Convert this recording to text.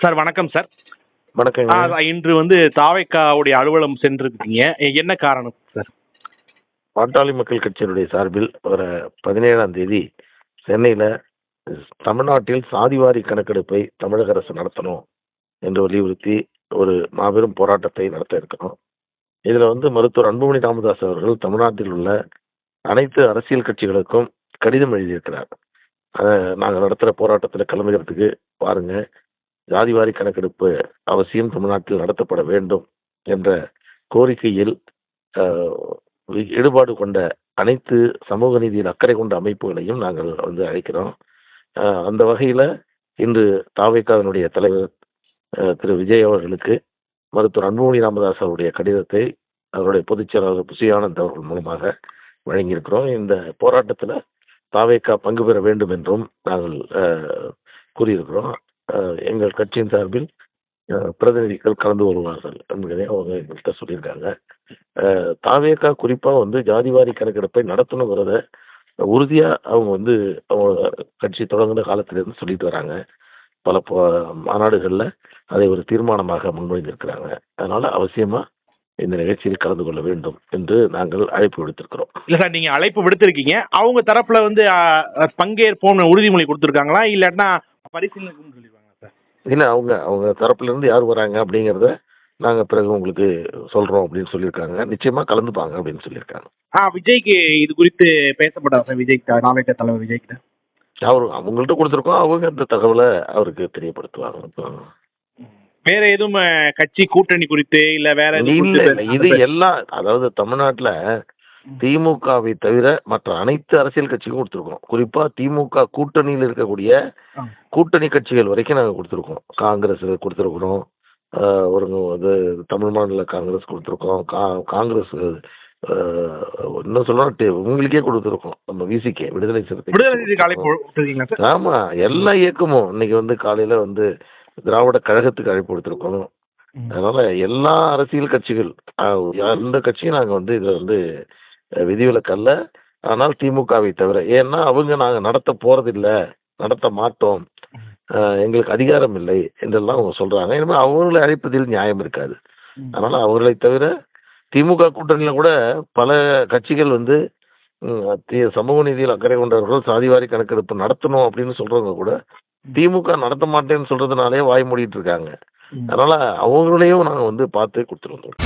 Sir வணக்கம் sir. வணக்கங்க ஆ, இன்று வந்து தாவைக்காவுடைய அலுவலகம் சென்றிருக்கீங்க. என்ன காரணம் சார்? பாட்டாளி மக்கள் கட்சியினுடைய சார்பில் வர பதினேழாம் தேதி சென்னையில் தமிழ்நாட்டில் சாதிவாரி கணக்கெடுப்பை தமிழக அரசு நடத்தணும் என்று வலியுறுத்தி ஒரு மாபெரும் போராட்டத்தை நடத்த இருக்கிறோம். இதில் வந்து மருத்துவர் அன்புமணி ராமதாஸ் அவர்கள் தமிழ்நாட்டில் உள்ள அனைத்து அரசியல் கட்சிகளுக்கும் கடிதம் எழுதியிருக்கிறார். அதை நாங்கள் நடத்துகிற போராட்டத்தில் கலந்துக்கிறதுக்கு பாருங்க. ஜாதிவாரி கணக்கெடுப்பு அவசியம் தமிழ்நாட்டில் நடத்தப்பட வேண்டும் என்ற கோரிக்கையில் ஈடுபாடு கொண்ட அனைத்து சமூக நீதியில் அக்கறை கொண்ட அமைப்புகளையும் நாங்கள் வந்து அழைக்கிறோம். அந்த வகையில் இன்று தாவேக்காவினுடைய தலைவர் திரு விஜய் அவர்களுக்கு மருத்துவர் அன்புமணி ராமதாஸ் அவருடைய கடிதத்தை அவருடைய பொதுச் செயலாளர் புசி அவர்கள் மூலமாக வழங்கியிருக்கிறோம். இந்த போராட்டத்தில் தாவேக்கா பங்கு பெற வேண்டும் என்றும் நாங்கள் கூறியிருக்கிறோம். எங்கள் கட்சியின் சார்பில் பிரதிநிதிகள் கலந்து வருவார்கள் என்பதை அவங்க எங்கள்கிட்ட சொல்லியிருக்காங்க. தாவேக்கா குறிப்பாக வந்து ஜாதிவாரி கணக்கெடுப்பை நடத்தணுங்கிறத உறுதியாக அவங்க வந்து அவங்க கட்சி தொடங்குன காலத்திலிருந்து சொல்லிட்டு வராங்க. பல மாநாடுகளில் அதை ஒரு தீர்மானமாக முன்மொழிந்திருக்கிறாங்க. அதனால அவசியமா இந்த நிகழ்ச்சியில் கலந்து கொள்ள வேண்டும் என்று நாங்கள் அழைப்பு விடுத்திருக்கிறோம். இல்ல சார் நீங்க அழைப்பு விடுத்திருக்கீங்க. அவங்க தரப்புல வந்து பங்கேற்போம் உறுதிமொழி கொடுத்துருக்காங்களா? இல்லாட்டினா பரிசீலனை இல்ல அவங்க அவங்க தரப்புல இருந்து யார் வராங்க அப்படிங்கறத நாங்க பிறகு உங்களுக்கு சொல்றோம் அப்படின்னு சொல்லியிருக்காங்க. நிச்சயமா கலந்துப்பாங்க அப்படின்னு சொல்லியிருக்காங்க. ஆ விஜய்க்கு இது குறித்து பேசப்பட்டா சார் விஜய் நாளைக்கு தலைவர் விஜய் கிட்ட. அவர் அவங்கள்ட்ட கொடுத்துருக்கோம். அவங்க இந்த தகவலை அவருக்கு தெரியப்படுத்துவாங்க. வேற எதுவும் கட்சி கூட்டணி குறித்து இல்ல வேற இது எல்லாம் அதாவது தமிழ்நாட்டுல திமுகவை தவிர மற்ற அனைத்து அரசியல் கட்சிக்கும் கொடுத்துருக்கோம் குறிப்பா திமுக கூட்டணியில் இருக்கக்கூடிய. கூட்டணி கட்சிகள் வரைக்கும் நாங்க கொடுத்துருக்கோம். காங்கிரஸ் கொடுத்துருக்குறோம் ஒரு இது தமிழ் மாநில காங்கிரஸ் கொடுத்துருக்கோம். கா- காங்கிரஸ் இன்னும் சொல்லணும் உங்களுக்கே கொடுத்துருக்கோம். நம்ம விசிகே விடுதலை சிறுத்தை ஆமா எல்லா இயக்கமும் இன்னைக்கு வந்து காலையில வந்து திராவிட கழகத்துக்கு அழைப்பு கொடுத்துருக்கோம் அதனால எல்லா அரசியல் கட்சிகள் எந்த கட்சியும் நாங்க வந்து இதுல வந்து விதிவிலக்கல்ல. ஆனால் திமுகவை தவிர ஏன்னா அவங்க நாங்க நடத்த போறதில்ல நடத்த மாட்டோம். எங்களுக்கு அதிகாரம் இல்லை என்றெல்லாம் அவங்க சொல்றாங்க. எனவே அவர்களை அழைப்பதில் நியாயம் இருக்காது. அதனால அவர்களை தவிர திமுக கூட்டணியில கூட பல கட்சிகள் வந்து சமூக நீதியில் அக்கறை கொண்டவர்கள் சாதிவாரி கணக்கெடுப்பு நடத்தணும் அப்படின்னு சொல்றவங்க கூட திமுக நடத்த மாட்டேன்னு சொல்றதுனாலே வாய் மூடிட்டு இருக்காங்க. அதனால அவங்களையும் நாங்க வந்து பார்த்து கொடுத்துருவோம்